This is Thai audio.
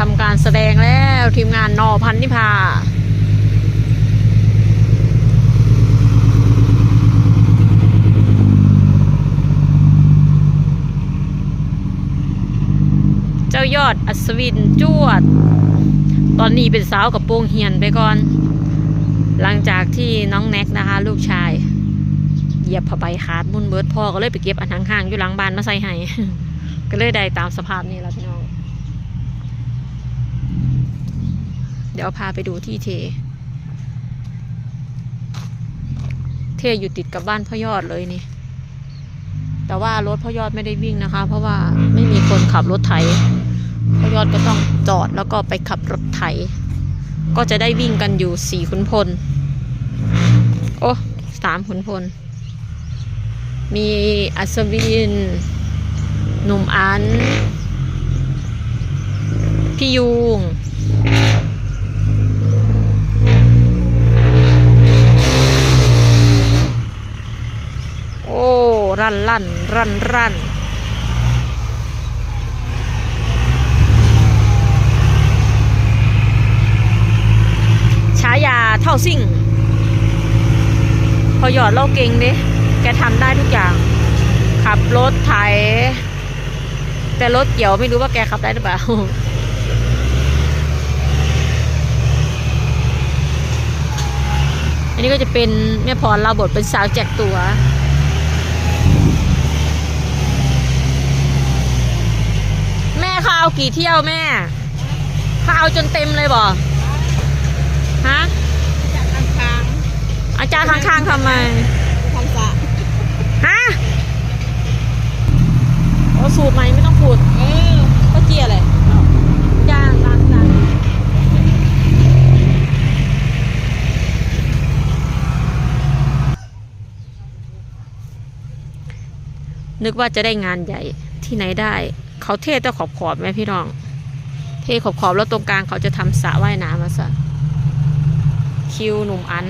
ทำการแสดงแล้วทีมงานนอพันนิพาเจ้ายอดอัศวินจวด ตอนนี้เป็นสาวกับโปรงเฮียนไปก่อน หลังจากที่น้องแน็กนะคะ ลูกชาย เหยียบผ้าใบขาดมุนเบิดพ่อก็เลยไปเก็บอันห่างๆอยู่หลังบ้านมาใส่ให้ ก็เลยได้ตามสภาพนี้แล้วพี่น้อง เดี๋ยวพาไปดูที่เท เทอยู่ติดกับบ้านพ่อยอดเลยนี่ แต่ว่ารถพ่อยอดไม่ได้วิ่งนะคะ เพราะว่าไม่มีคนขับรถไถพ่อยอดก็ต้องจอดแล้วก็ไปขับรถไถ ก็จะได้วิ่งกันอยู่สี่ขุนพล โอ้สามขุนพล มีอัศวิน หนุ่มอันพี่ยุง โอ้ รันลั่นรันรันฉายาเท่าซิ่ง พอหยอดเล่าเก่งดิแกทำได้ทุกอย่าง ขับรถไถแต่รถเกี่ยวไม่รู้ว่าแกขับได้หรือเปล่าอันนี้ก็จะเป็นแม่พรเราบทเป็นสาวแจกตัวม่ เอากี่เที่ยวแม่เขาเอาจนเต็มเลยบ่ฮะค้างอาจารย์ข้างๆทำไมๆทำสะฮะโอ้สูตรใหม่ไม่ต้องพูด เออก็เจียอะไรย่างล้างจานนึกว่าจะได้งานใหญ่ที่ไหนได้ เขาเทแต่ขอบขอบไหมพี่น้อง เทขอบขอบแล้วตรงกลางเขาจะทำสระว่ายน้ำมาซะคิวหนุ่มอัน